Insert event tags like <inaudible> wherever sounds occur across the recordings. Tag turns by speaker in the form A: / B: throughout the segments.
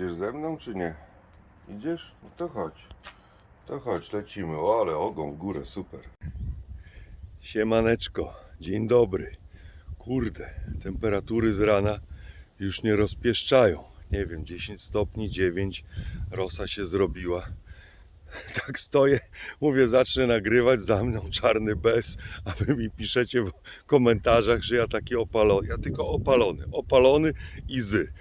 A: Idziesz ze mną, czy nie? Idziesz? No to chodź. To chodź, lecimy. O, ale ogon w górę, super. Siemaneczko, dzień dobry. Kurde, temperatury z rana już nie rozpieszczają. Nie wiem, 10 stopni, 9, rosa się zrobiła. <laughs> Tak stoję, mówię, zacznę nagrywać za mną czarny bez, a wy mi piszecie w komentarzach, że ja taki opalony. Ja tylko opalony, opalony i zy.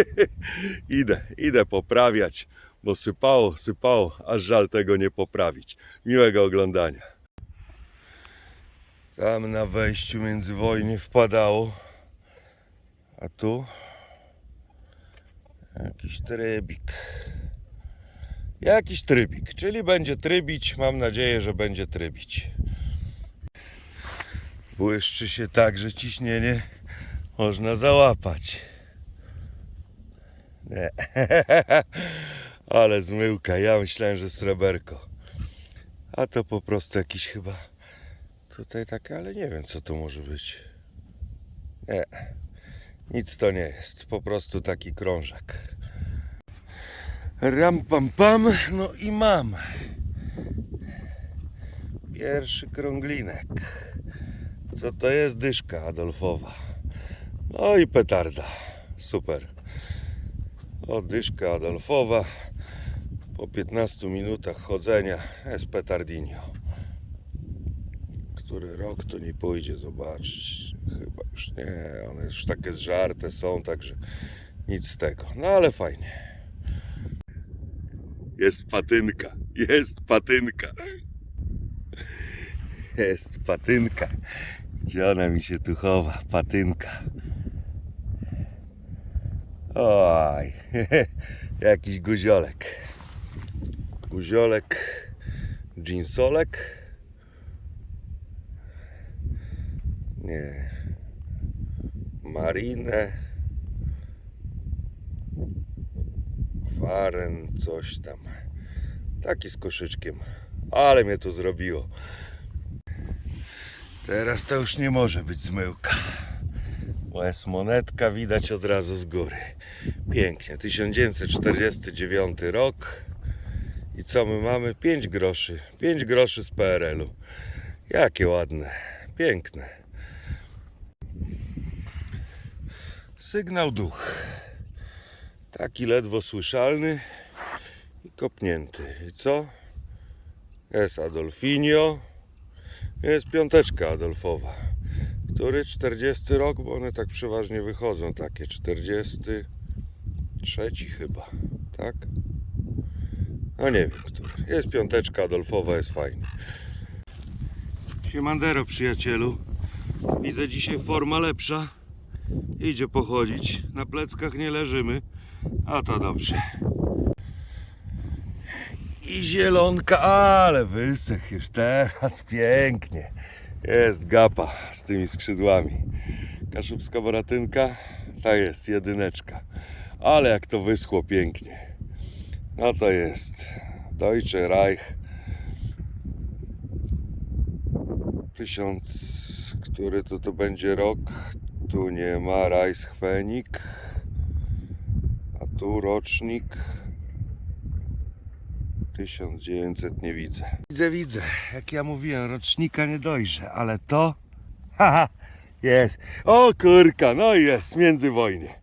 A: <laughs> idę, idę poprawiać, bo sypało, sypało, aż żal tego nie poprawić. Miłego oglądania. Tam na wejściu międzywojnie wpadało, a tu jakiś trybik. Jakiś trybik, czyli będzie trybić. Mam nadzieję, że będzie trybić. Błyszczy się tak, że ciśnienie można załapać. Nie. <laughs> Ale zmyłka. Ja myślałem, że sreberko. A to po prostu jakiś chyba tutaj takie, ale nie wiem co to może być. Nie. Nic to nie jest. Po prostu taki krążek. Ram pam pam, no i mam. Pierwszy krąglinek. Co to jest dyszka Adolfowa? No i petarda. Super. O, dyszka Adolfowa. Po 15 minutach chodzenia jest petardinio. Który rok to nie pójdzie zobaczyć. Chyba już nie. One już takie zżarte są, także nic z tego. No ale fajnie. Jest patynka, jest patynka. Jest patynka. Gdzie ona mi się tu chowa? Patynka. Oj, <laughs> jakiś guziolek. Guziolek, jeansolek. Nie. Marinę. Waren, coś tam. Taki z koszyczkiem. Ale mnie to zrobiło. Teraz to już nie może być zmyłka. Bo jest monetka, widać od razu z góry. Pięknie. 1949 rok. I co my mamy? 5 groszy. 5 groszy z PRL-u. Jakie ładne. Piękne. Sygnał duch. Taki ledwo słyszalny i kopnięty. I co? Jest Adolfinio. Jest piąteczka Adolfowa. Który 40 rok, bo one tak przeważnie wychodzą. Takie 43 chyba. Tak? No nie wiem, który. Jest piąteczka Adolfowa, jest fajnie. Siemandero przyjacielu. Widzę dzisiaj forma lepsza. Idzie pochodzić. Na pleckach nie leżymy. A to dobrze. I zielonka, ale wysech już teraz pięknie. Jest gapa z tymi skrzydłami. Kaszubska boratynka, ta jest jedyneczka. Ale jak to wyschło pięknie. No to jest Deutsche Reich. Tysiąc, który to to będzie rok? Tu nie ma Reichswenig. Tu rocznik 1900 nie widzę. Widzę, widzę. Jak ja mówiłem, rocznika nie dojrzę, ale to. <laughs> Haha, jest. O kurka, no jest, międzywojnie.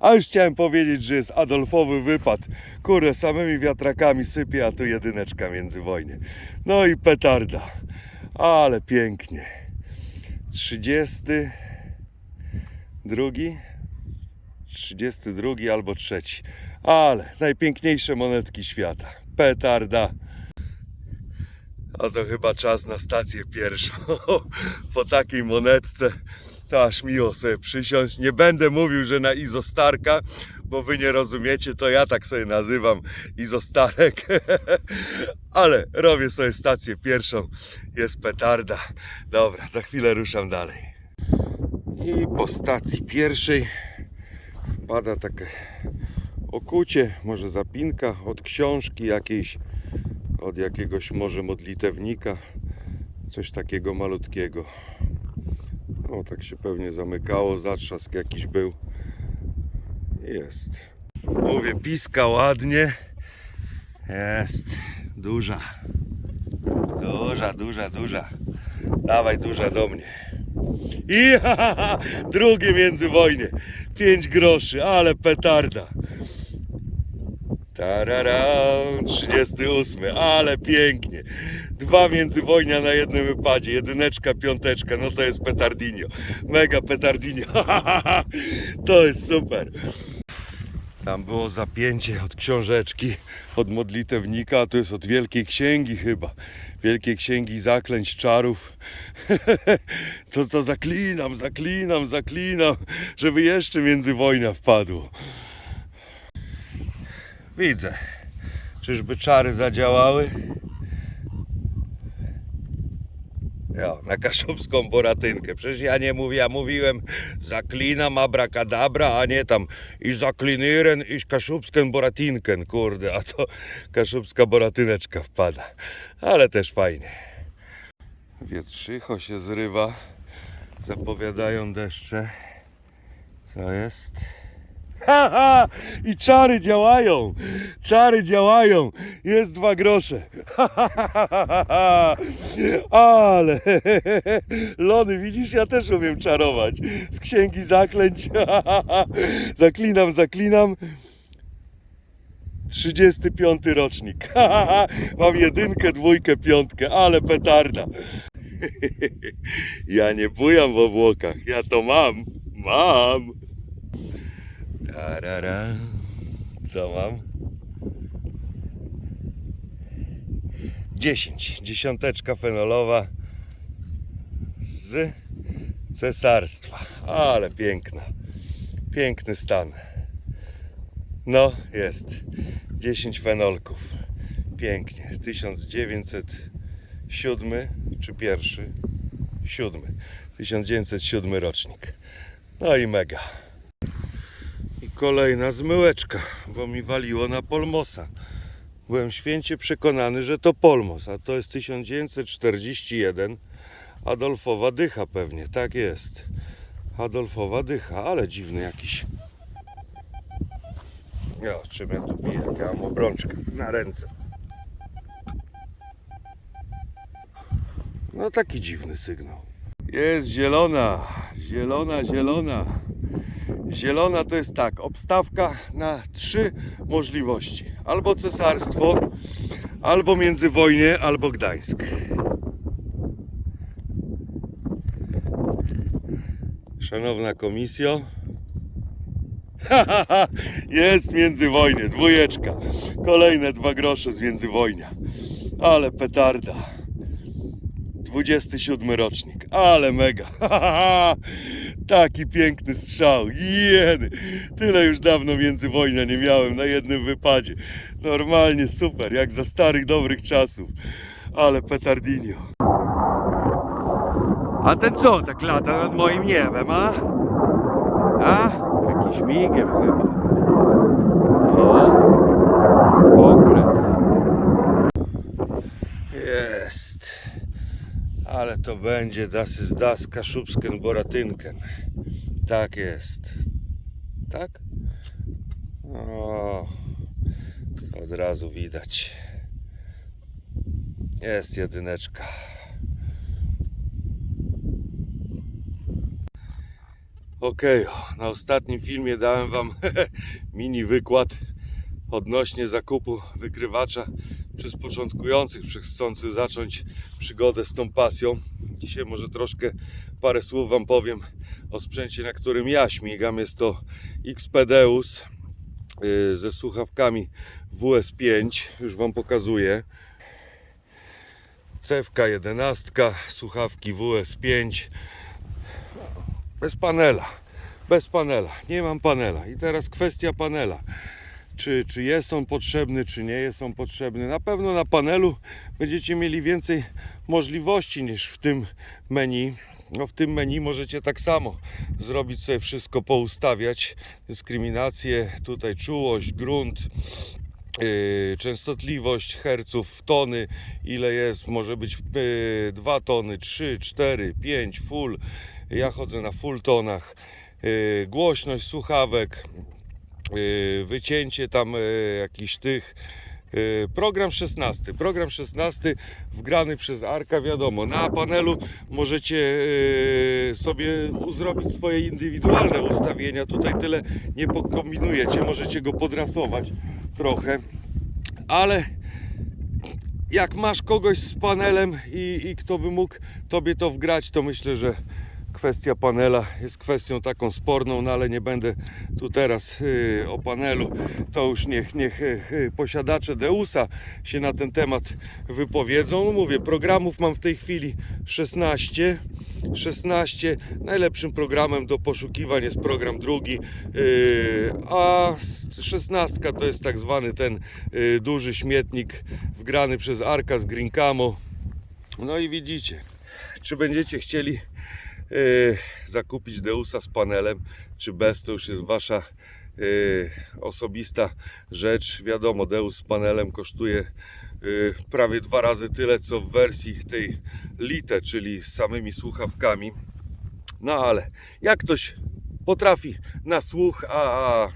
A: A już chciałem powiedzieć, że jest Adolfowy wypad. Kurde, samymi wiatrakami sypie, a tu jedyneczka międzywojnie. No i petarda. Ale pięknie. 32. 32 albo trzeci. Ale najpiękniejsze monetki świata. Petarda. A to chyba czas na stację pierwszą. <laughs> Po takiej monetce to aż miło sobie przysiąść. Nie będę mówił, że na izostarka, bo wy nie rozumiecie, to ja tak sobie nazywam izostarek. <laughs> Ale robię sobie stację pierwszą. Jest petarda. Dobra, za chwilę ruszam dalej. I po stacji pierwszej wpada takie okucie, może zapinka od książki jakiejś, od jakiegoś może modlitewnika, coś takiego malutkiego. No tak się pewnie zamykało, zatrzask jakiś był. Jest. Mówię, piska ładnie. Jest duża. Duża, duża, duża. Dawaj duża do mnie. I <laughs> ha, ha, ha, drugie międzywojnie. 5 groszy, ale petarda. Tarara, 38, ale pięknie. Dwa międzywojnia na jednym wypadzie, jedyneczka, piąteczka, no to jest petardinio. Mega petardinio. <laughs> To jest super. Tam było zapięcie od książeczki, od modlitewnika, a to jest od Wielkiej Księgi chyba. Wielkiej Księgi Zaklęć Czarów. <laughs> To to zaklinam, zaklinam, zaklinam, żeby jeszcze międzywojnia wpadło. Widzę. Czyżby czary zadziałały? Ja, na kaszubską boratynkę. Przecież ja nie mówię, ja mówiłem zaklinam abracadabra, a nie tam i zakliniren, i kaszubską boratinkę, kurde, a to kaszubska boratyneczka wpada. Ale też fajnie. Wietrzycho się zrywa, zapowiadają deszcze. Co jest? Ha, ha! I czary działają! Czary działają! Jest dwa grosze! Ha, ha, ha, ha, ha. Ale <laughs> Lony, widzisz, ja też umiem czarować. Z księgi zaklęć. <laughs> Zaklinam, zaklinam. 35 rocznik. <laughs> Mam jedynkę, dwójkę, piątkę, ale petarda. Ja nie bujam w obłokach, ja to mam. Mam. Tarara. Co mam? 10. Dziesiąteczka fenolowa z cesarstwa. Ale piękna. Piękny stan. No, jest. 10 fenolków. Pięknie. 1907 czy pierwszy? Siódmy. 1907 rocznik. No i mega. I kolejna zmyłeczka, bo mi waliło na Polmosa. Byłem święcie przekonany, że to Polmos, a to jest 1941. Adolfowa dycha pewnie, tak jest. Adolfowa dycha, ale dziwny jakiś. Ja, czym ja tu? Jak ja mam obrączkę na ręce. No taki dziwny sygnał. Jest zielona, zielona, zielona. Zielona to jest tak, obstawka na trzy możliwości. Albo cesarstwo, albo międzywojnie, albo Gdańsk. Szanowna komisjo. <laughs> Jest międzywojnie, dwójeczka. Kolejne dwa grosze z międzywojnia. Ale petarda. 27 rocznik, ale mega. <laughs> Taki piękny strzał. Jedy. Tyle już dawno międzywojnia nie miałem na jednym wypadzie. Normalnie super, jak za starych dobrych czasów. Ale petardinio. A ten co tak lata nad moim niebem, a? A? Jakiś migiem chyba. O, konkret. Jest. Ale to będzie das ist das Kaszubsken Boratynken. Tak jest. Tak? O, od razu widać. Jest jedyneczka. Okej, na ostatnim filmie dałem Wam <laughs> mini wykład odnośnie zakupu wykrywacza przez początkujących, przez chcących zacząć przygodę z tą pasją. Dzisiaj może troszkę parę słów Wam powiem o sprzęcie, na którym ja śmigam. Jest to Xpedeus yy, ze słuchawkami WS5. Już Wam pokazuję. Cewka 11, słuchawki WS5. Bez panela. Bez panela. Nie mam panela. I teraz kwestia panela czy, czy jest on potrzebny, czy nie jest on potrzebny. Na pewno na panelu będziecie mieli więcej możliwości niż w tym menu. No w tym menu możecie tak samo zrobić sobie wszystko, poustawiać dyskryminację, tutaj czułość, grunt, yy, częstotliwość herców, tony, ile jest, może być 2 tony, 3, 4, 5, full. Ja chodzę na full tonach. Yy, głośność słuchawek, yy, wycięcie tam yy, jakichś tych. Yy, Program 16. Program 16 wgrany przez Arka, wiadomo. Na panelu możecie sobie zrobić swoje indywidualne ustawienia. Tutaj tyle nie pokombinujecie. Możecie go podrasować trochę, ale jak masz kogoś z panelem i, i kto by mógł tobie to wgrać, to myślę, że kwestia panela jest kwestią taką sporną, no ale nie będę tu teraz y, o panelu. To już niech, niech y, y, posiadacze Deusa się na ten temat wypowiedzą. No mówię, programów mam w tej chwili 16. 16. Najlepszym programem do poszukiwań jest program drugi, a 16 to jest tak zwany ten duży śmietnik wgrany przez Arka z Green Camo. No i widzicie, czy będziecie chcieli y, zakupić Deusa z panelem, czy bez, to już jest wasza y, osobista rzecz. Wiadomo, Deus z panelem kosztuje y, prawie dwa razy tyle, co w wersji tej Lite, czyli z samymi słuchawkami. No ale jak ktoś potrafi na słuch, a, a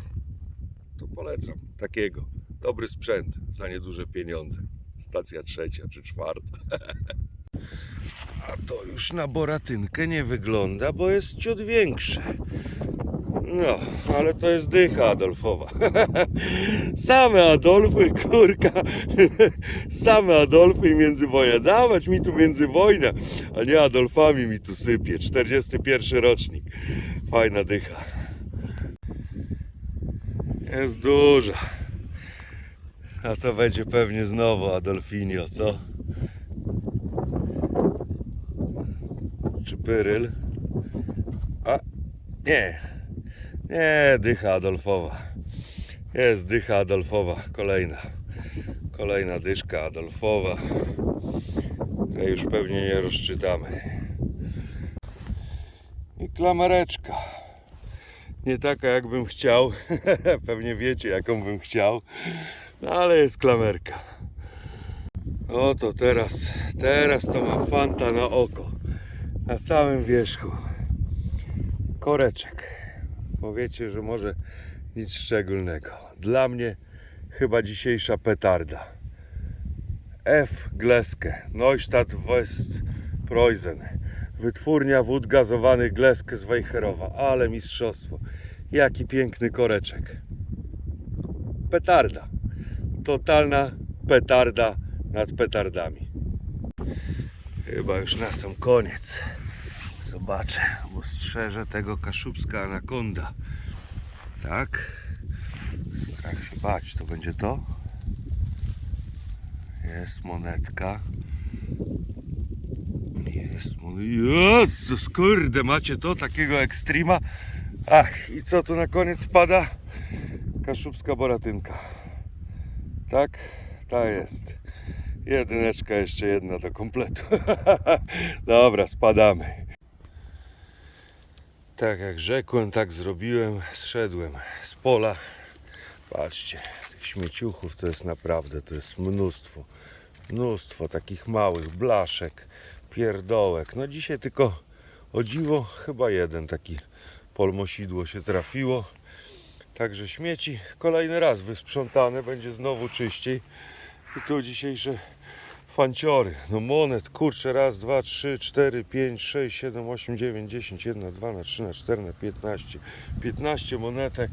A: to polecam takiego. Dobry sprzęt za nieduże pieniądze. Stacja trzecia czy czwarta. <laughs> A to już na boratynkę nie wygląda, bo jest ciut większe. No, ale to jest dycha Adolfowa. <laughs> Same Adolfy, kurka. <laughs> Same Adolfy i międzywojnia. Dawać mi tu międzywojnia, a nie Adolfami mi tu sypie. 41 rocznik. Fajna dycha. Jest duża. A to będzie pewnie znowu Adolfinio, co? Pyryl? A, nie. Nie, dycha Adolfowa. Jest dycha Adolfowa, kolejna. Kolejna dyszka Adolfowa. Tej już pewnie nie rozczytamy. I klamereczka. Nie taka jakbym chciał. <laughs> Pewnie wiecie jaką bym chciał. No ale jest klamerka. Oto teraz, teraz to mam fanta na oko. Na samym wierzchu. Koreczek. Powiecie, że może nic szczególnego. Dla mnie chyba dzisiejsza petarda. F. Gleske, Neustadt Westpreußen. Wytwórnia wód gazowanych Gleske z Wejherowa. Ale mistrzostwo. Jaki piękny koreczek. Petarda. Totalna petarda nad petardami. Chyba już na sam koniec. Zobaczę, bo strzeże tego kaszubska anakonda. Tak. Strach się bać, to będzie to. Jest monetka. Jest monetka. Jezus, kurde, macie to, takiego ekstrema. Ach, i co tu na koniec pada? Kaszubska boratynka. Tak, ta jest. Jedyneczka, jeszcze jedna do kompletu. <laughs> Dobra, spadamy. Tak jak rzekłem, tak zrobiłem. Zszedłem z pola. Patrzcie, tych śmieciuchów to jest naprawdę, to jest mnóstwo. Mnóstwo takich małych blaszek, pierdołek. No dzisiaj tylko o dziwo chyba jeden taki polmosidło się trafiło. Także śmieci kolejny raz wysprzątane, będzie znowu czyściej. I tu dzisiejsze fanciory. No monet, kurczę, raz, dwa, trzy, cztery, pięć, sześć, siedem, osiem, dziewięć, dziesięć, jedna, dwa, na trzy, na cztery, na piętnaście. Piętnaście monetek.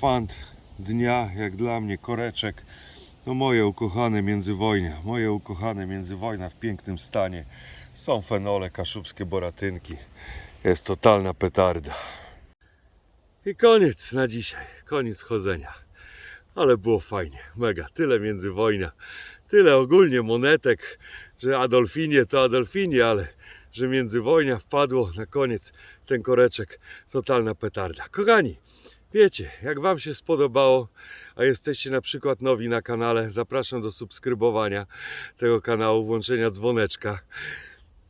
A: Fant dnia, jak dla mnie, koreczek. No moje ukochane międzywojnia, moje ukochane międzywojna w pięknym stanie. Są fenole, kaszubskie boratynki. Jest totalna petarda. I koniec na dzisiaj. Koniec chodzenia. Ale było fajnie. Mega. Tyle międzywojnia. Tyle ogólnie monetek, że Adolfinie to Adolfinie, ale że międzywojnia wpadło na koniec ten koreczek. Totalna petarda. Kochani, wiecie, jak Wam się spodobało, a jesteście na przykład nowi na kanale, zapraszam do subskrybowania tego kanału, włączenia dzwoneczka.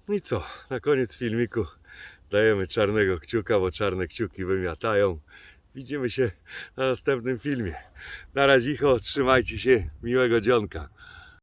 A: I co? Na koniec filmiku dajemy czarnego kciuka, bo czarne kciuki wymiatają. Widzimy się na następnym filmie. Na razie, trzymajcie się, miłego dzionka.